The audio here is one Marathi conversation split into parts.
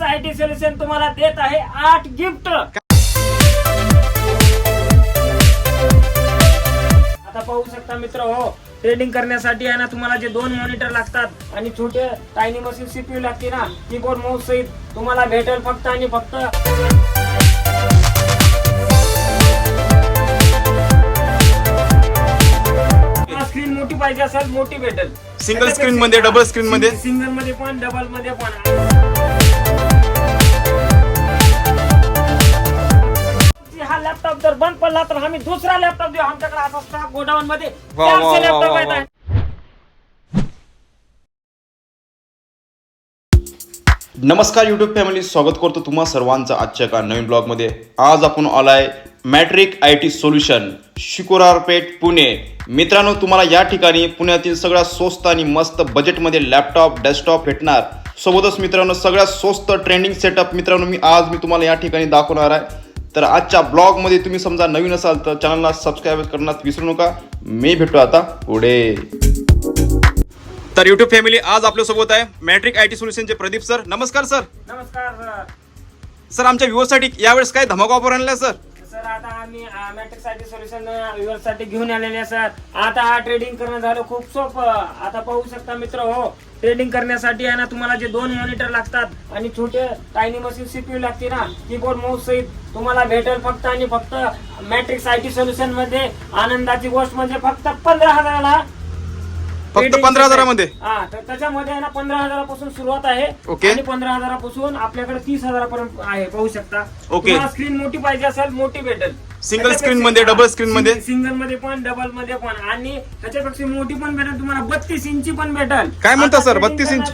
मॅट्रिक्स आय टी सोल्युशन तुम्हाला देत आहे. आठ गिफ्ट आता पाहू शकता मित्र हो ट्रेडिंग करण्यासाठी आहे ना तुम्हाला जे दोन मॉनिटर लागतात आणि छोटे टायनी मशीन सीपीयू लागते ना कीबोर्ड माऊस सहित तुम्हाला भेटेल फक्त आणि फक्त. स्क्रीन मोठी पाहिजे असेल मोठी भेटेल. Single screen मध्ये, double screen मध्ये? सिंगलमध्ये पण डबलमध्ये पण. लॅपटॉप जर बंद पडला तर आम्ही दुसरा लॅपटॉप देऊ. आमच्याकडे असा स्टॉक गोडाऊन मध्ये वा, वा, वा, लॅपटॉप वा, आहेत. वा. नमस्कार यूट्यूब फॅमिली स्वागत करतो तुम्हा सर्वांचं आजच्या एका नवीन ब्लॉगमध्ये आज आपण आलाय मॅट्रिक आय टी सोल्युशन शिकोरारपेठ पुणे. मित्रांनो तुम्हाला या ठिकाणी पुण्यातील सगळ्यात स्वस्त आणि मस्त बजेटमध्ये लॅपटॉप डेस्कटॉप भेटणार. सोबतच मित्रांनो सगळ्यात स्वस्त ट्रेंडिंग सेटअप मित्रांनो मी आज मी तुम्हाला या ठिकाणी दाखवणार आहे. तर आजच्या ब्लॉगमध्ये तुम्ही समजा नवीन असाल तर चॅनलला सबस्क्राईब करण्यात विसरू नका. मी भेटतो आता पुढे. तर युट्यूब फॅमिली आज आपल्यासोबत आहे. मॅट्रिक आय टी सोल्युशनचे प्रदीप सर. नमस्कार सर. नमस्कार सर. सर आमच्या व्ह्यूअरसाठी यावेळेस काय धमाका ऑफर आणलाय सर? सर आता आम्ही मॅट्रिकसाठी सोल्युशन व्ह्युअरसाठी घेऊन आलेले आहे सर. आता हा ट्रेडिंग करणं झालं खूप सोपं. आता पाहू शकता मित्र हो. ट्रेडिंग करण्यासाठी आहे ना तुम्हाला जे दोन मॉनिटर लागतात आणि छोटे टायनी मशीन सीपीयू लागते ना कीबोर्ड माऊस सहित तुम्हाला भेटेल फक्त आणि फक्त मॅट्रिक्स आय टी सोल्युशनमध्ये आनंदाची गोष्ट म्हणजे फक्त पंधरा हजाराला फक्त पंधरा. हजारामध्ये हा तर त्याच्यामध्ये आहे ना पंधरा हजारापासून सुरुवात आहे Okay. आणि पंधरा हजारापासून आपल्याकडे तीस हजारापर्यंत आहे पाहू शकता Okay. स्क्रीन मोठी पाहिजे असेल मोठी भेटेल Single screen मध्ये, double screen मध्ये? सिंगलमध्ये पण डबलमध्ये पण. आणि त्याच्यापेक्षा मोठी पण भेटेल तुम्हाला बत्तीस इंची पण भेटेल. काय म्हणता sir? 32 इंच?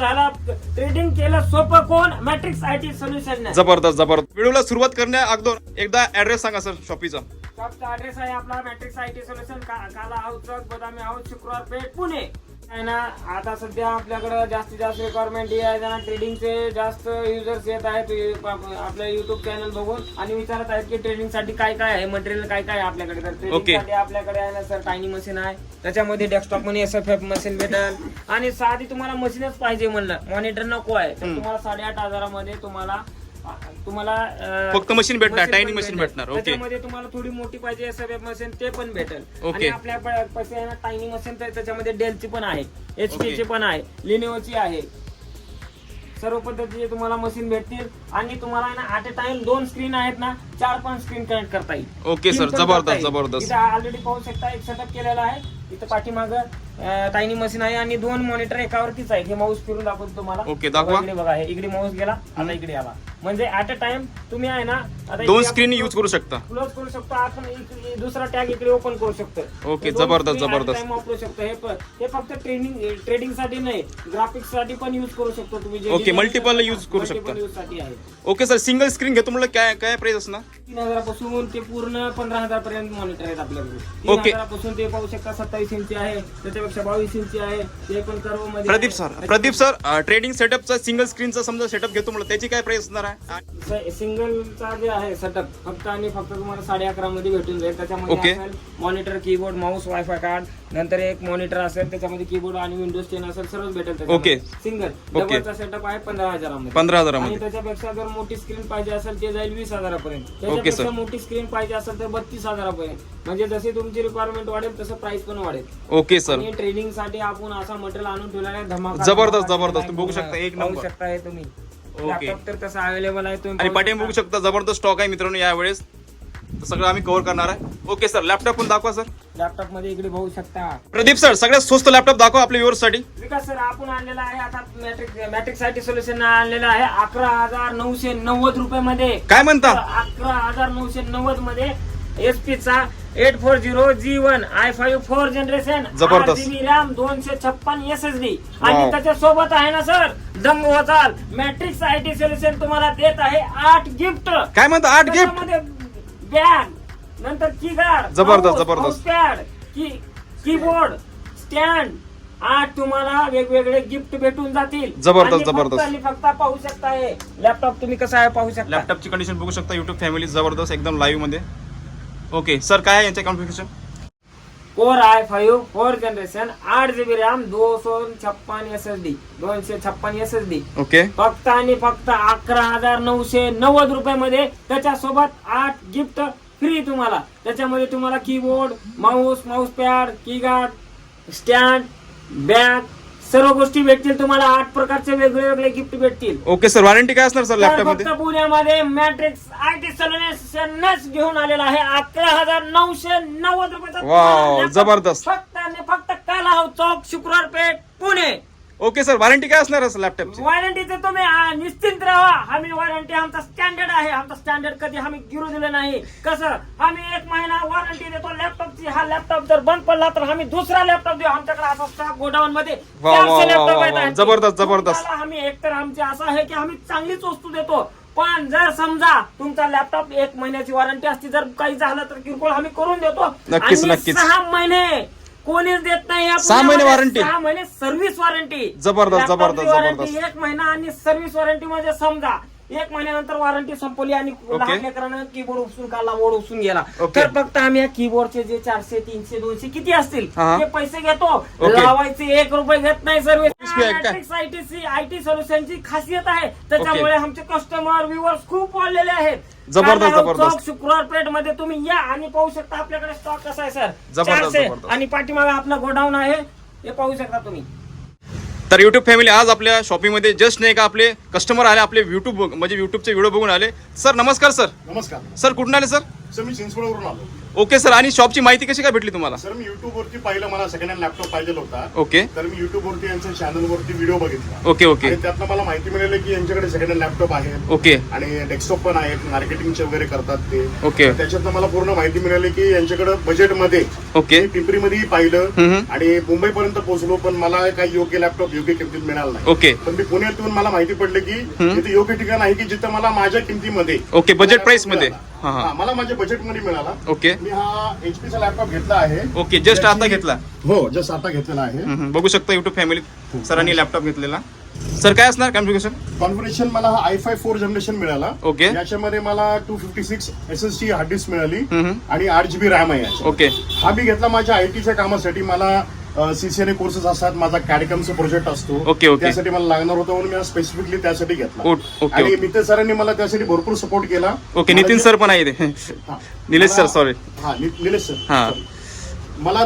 ट्रेडिंग केलं सोपं कोण? मॅट्रिक्स आय टी सोल्युशन जबरदस्त जबरदस्त. व्हिडिओला सुरुवात करण्या अगोदर एकदा ऍड्रेस सांगा सर शॉपीचा शॉपचा ऍड्रेस आहे आपला matrix I T solution Kala house Chowk Badami house Shukrawar Peth Pune. आहे ना आता सध्या आपल्याकडे जास्तीत जास्त रिक्वायरमेंट ही आहे ना ट्रेडिंगचे जास्त युजर्स येत आहेत आपल्या युट्यूब चॅनल बघून. आणि विचारत आहेत की ट्रेडिंगसाठी काय काय आहे मटेरियल काय काय आहे आपल्याकडे? तर ट्रेडिंग. साठी आपल्याकडे आहे ना सर टायनी मशीन आहे. त्याच्यामध्ये डेस्कटॉपमध्ये एस एफ एफ मशीन भेटेल. आणि साधी तुम्हाला मशीनच पाहिजे म्हणलं. मॉनिटर नको आहे. तर तुम्हाला साडेआठ हजारामध्ये तुम्हाला तुम्हाला फक्त machine भेटणार, machine भेटेल. भेटणार, okay. त्याच्यामध्ये तुम्हाला थोडी मोठी पाहिजे एफ मशीन ते पण भेटेल आणि Okay. आपल्या पैसे टायनी मशीन तर त्याच्यामध्ये डेलची पण आहे एच Okay. ची पण आहे लिनोची आहे सर्व पद्धतीचे तुम्हाला मशीन भेटतील आणि तुम्हाला ना ॲट अ टाइम दोन स्क्रीन आहेत ना चार पण स्क्रीन कनेक्ट करता येईल. Sir. पण जबरदस्त. जबरदस्त. ऑलरेडी पाहू शकता एक सेटअप केलेला आहे. इथं पाठीमाग टायनी मशीन आहे आणि दोन मॉनिटर एकावरतीच आहेत. हे माऊस फिरून दाखवतो तुम्हाला. Okay, दाखवा. इकडे बघा इकडे माऊस गेला आता इकडे आला म्हणजे ऍट अ टाइम तुम्ही आहे ना आता दोन स्क्रीन यूज करू शकता. क्लोज करू शकतो. आपण दुसरा टॅग इकडे ओपन करू शकतो. दोन जबरदस्त, जबरदस्त. वापरू शकतो. हे हे फक्त ट्रेनिंग ट्रेडिंगसाठी नाही ग्राफिक्ससाठी पण युज करू शकतो तुम्ही जे Okay, design multiple करता, use करू शकता. आहे. ओके सर सिंगल स्क्रीन घेतो म्हणलं काय काय प्राइस असणार? तीन हजारापासून ते पूर्ण पंधरा हजार पर्यंत मॉनिटर आहेत आपल्याकडे तीन Okay. हजारापासून ते पाहू शकता सत्तावीस इंची आहे त्याच्यापेक्षा बावीस इंची आहे ते पण कर्वमध्ये Pradeep. Sir Pradeep sir trading सेटअपचा single स्क्रीनचा समजा सेटअप घेतो म्हणलं त्याची काय प्राइस असणार आहे सिंगलचा जे आहे सेटअप फक्त आणि फक्त तुम्हाला साडे अकरा मध्ये भेटून जाईल त्याच्यामध्ये. असेल monitor keyboard mouse wifi card नंतर एक मॉनिटर असेल त्याच्यामध्ये कीबोर्ड आणि विंडोज टेन असेल सर्वच भेटेल Okay. Single Okay. डबलचा सेटअप आहे पंधरा हजारामध्ये पंधरा आणि हजारामध्ये त्याच्यापेक्षा जर मोठी स्क्रीन पाहिजे असेल ते जाईल वीस हजारापर्यंत. त्याच्यापेक्षा मोठी स्क्रीन पाहिजे असेल तर बत्तीस हजारापर्यंत म्हणजे जशी तुमची रिक्वायरमेंट वाढेल तसं प्राइस पण वाढेल. ओके सर आणि ट्रेडिंगसाठी आपण असा मटेरियल आणून ठेवलेला आहे धमाका जबरदस्त, जबरदस्त. तुम्ही बघू शकता, एक पाहू number. शकता हे तुम्ही. लॅपटॉप तर तसं अवेलेबल आहे तुम्ही आणि पाहू बघू शकता. जबरदस्त स्टॉक आहे मित्रांनो यावेळेस. तर सगळं आम्ही कव्हर करणार आहे. ओके सर लॅपटॉप पण दाखवा सर लॅपटॉपमध्ये इकडे बघू शकता. प्रदीप सर सगळ्यात स्वस्त लॅपटॉप दाखवा आपल्या व्ह्युअर्ससाठी. विकास सर आपण आणलेला आहे आता मॅट्रिक मॅट्रिकसाठी सोल्युशन आणलेलं आहे. अकरा हजार नऊशे नव्वद रुपये मध्ये काय म्हणता? अकरा हजार नऊशे नव्वदमध्ये एस पी चा eight four zero G one I five four generation जबरदस्त. रॅम दोनशे छप्पन एस एस डी Wow. आणि त्याच्या सोबत आहे ना सर दंग होताल मॅट्रिक्स आय टी सोल्युशन तुम्हाला देत आहे आठ गिफ्ट काय म्हणता? आठ गिफ्ट बॅग नंतर कीगार्ड जबरदस्त, जबरदस्त. पॅड की कीबोर्ड स्टँड आठ तुम्हाला वेगवेगळे गिफ्ट भेटून जातील. जबरदस्त, जबरदस्त. आणि फक्त पाहू शकता हे. लॅपटॉप तुम्ही कसं आहे पाहू शकता. लॅपटॉपची कंडिशन बघू शकता. युट्यूब फॅमिली जबरदस्त एकदम लाईव्हमध्ये. ओके सर काय आहे यांचे configuration core I five four generation आठ जीबी रॅम दोनशे छप्पन एस एस डी दोनशे छप्पन एस एस डी ओके फक्त आणि फक्त अकरा हजार नऊशे नव्वद रुपये मध्ये त्याच्यासोबत आठ गिफ्ट फ्री तुम्हाला. त्याच्यामध्ये तुम्हाला keyboard mouse mouse pad keyguard stand bag सर्व गोष्टी भेटतील तुम्हाला आठ प्रकारचे वेगळे वेगळे गिफ्ट भेटतील. ओके सर वॉरंटी काय असणार सर तर लॅपटॉप फक्त मध्ये पुण्यामध्ये मॅट्रिक्स आय टी घेऊन आलेला आहे. अकरा हजार नऊशे नव्वद रुपयाचा वाव, तुम्हाला laptop जबरदस्त. फक्त आणि फक्त काला चौक Shukrawar Peth Pune. Okay sir warranty काय असणार सर लॅपटॉपची वॉरंटीचे तुम्ही आ, निश्चिंत राहा. आम्ही वॉरंटी आमचा स्टँडर्ड आहे. आमचा स्टँडर्ड कधी आम्ही गिरू दिलं नाही. कसं? आम्ही एक महिना वॉरंटी देतो लॅपटॉपची हा लॅपटॉप जर बंद पडला तर आम्ही दुसरा लॅपटॉप देऊ. आमच्याकडे असा स्टॉक गोडाऊन मध्ये वा, वा, चारशे वा, laptop वा, आहेत. वा. आणखी. जबरदस्त, जबरदस्त. तुम्हाला आम्ही एकतर आमचे असं आहे की आम्ही चांगलीच वस्तू देतो. पण जर समजा तुमचा लॅपटॉप एक महिन्याची वॉरंटी असती जर काही झालं तर किरकोळ आम्ही करून देतो. नक्कीच, आणि नक्कीच. सहा महिने कोणीच देत नाही या सहा महिने warranty? सहा महिने सर्व्हिस वॉरंटी जबरदस्त, जबरदस्त, जबरदस्त. एक महिना आणि सर्व्हिस वॉरंटी मध्ये समजा एक महिन्यानंतर वॉरंटी संपली आणि लहान लेकरानं कीबोर्ड उपसून काढला बोर्ड उपसून गेला ओके. तर फक्त आम्ही या कीबोर्डचे जे चारशे तीनशे दोनशे किती असतील हा. ते पैसे घेतो. लावायचे एक रुपये घेत नाही वीस आहे आयटीसी आयटी सोल्युशनची खासियत आहे. त्याच्यामुळे आमचे कस्टमर व्ह्युअर्स खूप वाढलेले आहेत. जबरदस्त, काला जबरदस्त. चौक, शुक्रवार पेठमध्ये तुम्ही या आणि पाहू शकता आपल्याकडे स्टॉक कसा आहे सर जबरदस्त, चारशे जबरदस्त. आणि पाठीमागे आपला गोडाऊन आहे. हे पाहू शकता तुम्ही. तर युट्यूब फॅमिली आज आपल्या शॉपिंगमध्ये जस्ट नाही का आपले कस्टमर आले आपले युट्यूब म्हणजे युट्यूबचे व्हिडिओ बघून आले. सर नमस्कार सर नमस्कार. सर कुठून आले सर सर मी चिंचवडवरून आलो. ओके सर आणि शॉपची माहिती कशी काय भेटली तुम्हाला? सर मी युट्यूब वरती पाहिलं मला सेकंड हँड लॅपटॉप पाहिजे होता. ओके. तर मी युट्यूब वरती यांच्या चॅनल वरती व्हिडिओ बघितला. Okay okay. आणि त्यातनं मला माहिती मिळाली की यांच्याकडे सेकंड हँड लॅपटॉप आहे. ओके. आणि डेस्कटॉप पण आहेत मार्केटिंगचे वगैरे करतात ते. ओके. त्याच्यातनं मला पूर्ण माहिती मिळाली की यांच्याकडे बजेटमध्ये ओके. मी पिंपरीमध्ये पाहिलं. हम्म. आणि मुंबईपर्यंत पोहोचलो पण मला काही योग्य लॅपटॉप योग्य किमतीत मिळाला नाही. ओके. पण मी पुण्यात येऊन मला माहिती पडलं की तिथे योग्य ठिकाण आहे की जिथं मला माझ्या किमतीमध्ये ओके, price laptop मध्ये. हा, हा. हा, मला माझ्या बजेटमध्ये मिळाला. ओके. मी हा एचपीचा लॅपटॉप घेतला आहे. ओके जस्ट आता घेतला? हो जस्ट आता घेतलेला आहे. हम्म. बघू शकता युट्यूब फॅमिली सरांनी लॅपटॉप घेतलेला. सर काय असणार कॉन्फिगरेशन कॉन्फिगरेशन मला हा आय फाय फोर जनरेशन मिळाला. ओके. याच्यामध्ये मला two fifty six S S T hard disk मिळाली. हम्म. आणि आठ जीबी रॅम आहे. ओके. हा मी घेतला माझ्या आयटीच्या कामासाठी. मला सीसीएनए कोर्सेस असतात माझा कॅडिकमचा प्रोजेक्ट असतो ओके, ओके. त्यासाठी मला लागणार होता म्हणून मी स्पेसिफिकली त्यासाठी घेतला ओके, आणि. मित्र सरांनी मला त्यासाठी भरपूर सपोर्ट केला ओके नितीन सर पण आहे ते हा. निलेश सर सॉरी हा निलेश हा. सर मला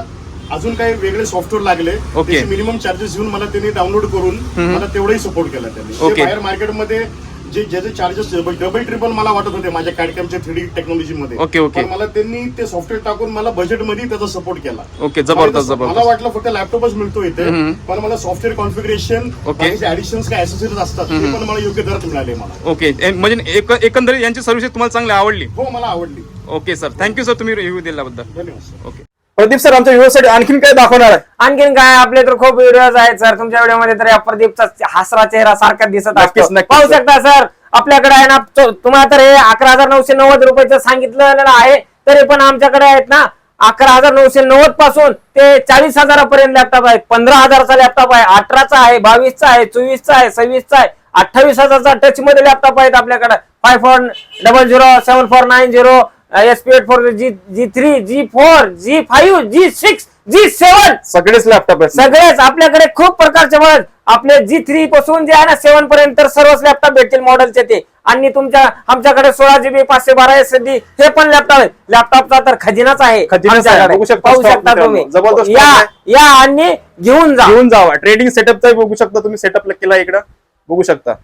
अजून काही वेगळे सॉफ्टवेअर लागले ओके. मिनिमम चार्जेस घेऊन मला त्यांनी डाउनलोड करून मला तेवढाही सपोर्ट केला त्यांनी. बाहेर मार्केटमध्ये जे ज्याचे चार्जेस डबल ट्रिपल मला वाटत होते माझ्या कॅडकॅमच्या थ्री टेक्नॉलॉजी मध्ये. Okay, okay. मला त्यांनी ते सॉफ्टवेअर टाकून मला बजेटमध्ये त्याचा सपोर्ट केला. ओके, जबरदस्त, मला जबरदस्त. वाटलं फक्त लॅपटॉपच मिळतो इथे. पण मला सॉफ्टवेअर कॉन्फिगरेशन ओके. ऍडिशन्स काय ऍसेसरीज असतात ते पण मला योग्य दरात मिळाले मला. ओके म्हणजे एक एकंदरीत यांची सर्व्हिस तुम्हाला चांगली आवडली? हो मला आवडली. Okay sir thank you sir तुम्ही रिव्ह्यू दिल्याबद्दल. धन्यवाद ओके प्रदीप सर आमच्या व्ह्यूसाठी आणखीन काय दाखवणार आहे? आणखीन काय आपले तर खूप व्हिडिओज आहेत सर. तुमच्या व्हिडिओमध्ये तर या प्रदीपचा हसरा चेहरा सारखा दिसत नक्कीच, असतो. नक्कीच, पाहू सर. शकता सर. आपल्याकडे आहे ना तो- तुम्हाला तर हे अकरा हजार नऊशे नव्वद रुपयाचं सांगितलेलं आहे. तरी पण आमच्याकडे आहेत ना अकरा हजार नऊशे नव्वदपासून ते चाळीस हजारापर्यंत लॅपटॉप आहेत. पंधरा हजाराचा लॅपटॉप आहे अठराचा आहे बावीसचा आहे चोवीसचा आहे सव्वीसचा आहे अठ्ठावीस हजारचा टच मध्ये लॅपटॉप आहेत आपल्याकडे. Five four double zero seven four nine zero S P eight four G G three G four G five G six G seven सगळेच लॅपटॉप आहेत. सगळेच. आपल्याकडे खूप प्रकारचे मॉडेल आपले जी थ्री पासून जे आहे ना सेव्हन पर्यंत तर सर्वच लॅपटॉप भेटतील मॉडेलचे ते आणि तुमच्या आमच्याकडे सोळा जीबी पाचशे बारा एस डी हे पण लॅपटॉप आहेत. लॅपटॉपचा तर खजिनाच आहे खजिनाच आहे. आमच्याकडे. बघू शकता पाहू शकता तुम्ही. जबरदस्त या या आणि घेऊन जा. घेऊन जावा. ट्रेडिंग सेटअपचा बघू शकता तुम्ही. सेटअप केला इकडं. बघू शकता.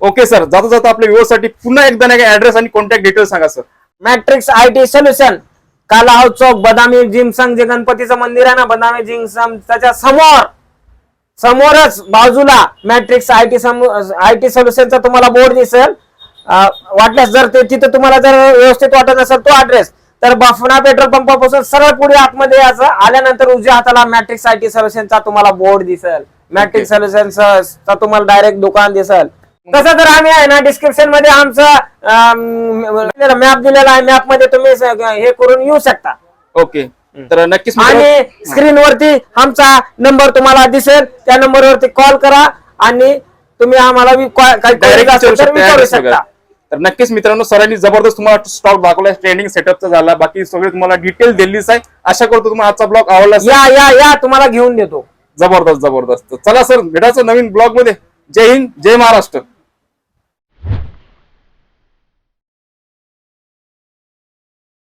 ओके सर जाता जाता आपल्या व्ह्यूअरसाठी पुन्हा एकदा नाही ऍड्रेस आणि कॉन्टॅक्ट डिटेल्स सांगा sir matrix I T solution. कालाव चौक बदामी जिमसंग जे गणपतीचं मंदिर आहे ना बदामी जिमसंग त्याच्यासमोर समोरच बाजूला matrix I T I T सोल्युशनचा तुम्हाला बोर्ड दिसेल. वाटल्यास जर ते तिथं तुम्हाला जर व्यवस्थित वाटत असेल तो ऍड्रेस तर बफना पेट्रोल पंपापासून सरळ पुढे आतमध्ये यायचं आल्यानंतर उजव्या हाताला मॅट्रिक्स आय टी सोल्युशनचा तुम्हाला बोर्ड दिसेल. मॅट्रिक्स सोल्युशनचा तुम्हाला डायरेक्ट दुकान दिसेल. तसं तर आम्ही आहे ना डिस्क्रिप्शनमध्ये आमचं मॅप दिलेला आहे मॅपमध्ये तुम्ही हे करून येऊ शकता. ओके. तर नक्कीच आणि स्क्रीन वरती आमचा नंबर तुम्हाला दिसेल. त्या नंबरवरती कॉल करा आणि तुम्ही आम्हाला विचारू तर शकता, नक्कीच मित्रांनो सरांनी जबरदस्त तुम्हाला स्टॉक दाखवलाय ट्रेनिंग सेटअपचा झाला बाकी सगळे तुम्हाला डिटेल दिलीच आहे. आशा करतो तुम्हाला आजचा ब्लॉग आवडला. या या या तुम्हाला घेऊन देतो. जबरदस्त जबरदस्त. चला सर भेटायचं नवीन ब्लॉगमध्ये. जय हिंद जय महाराष्ट्र.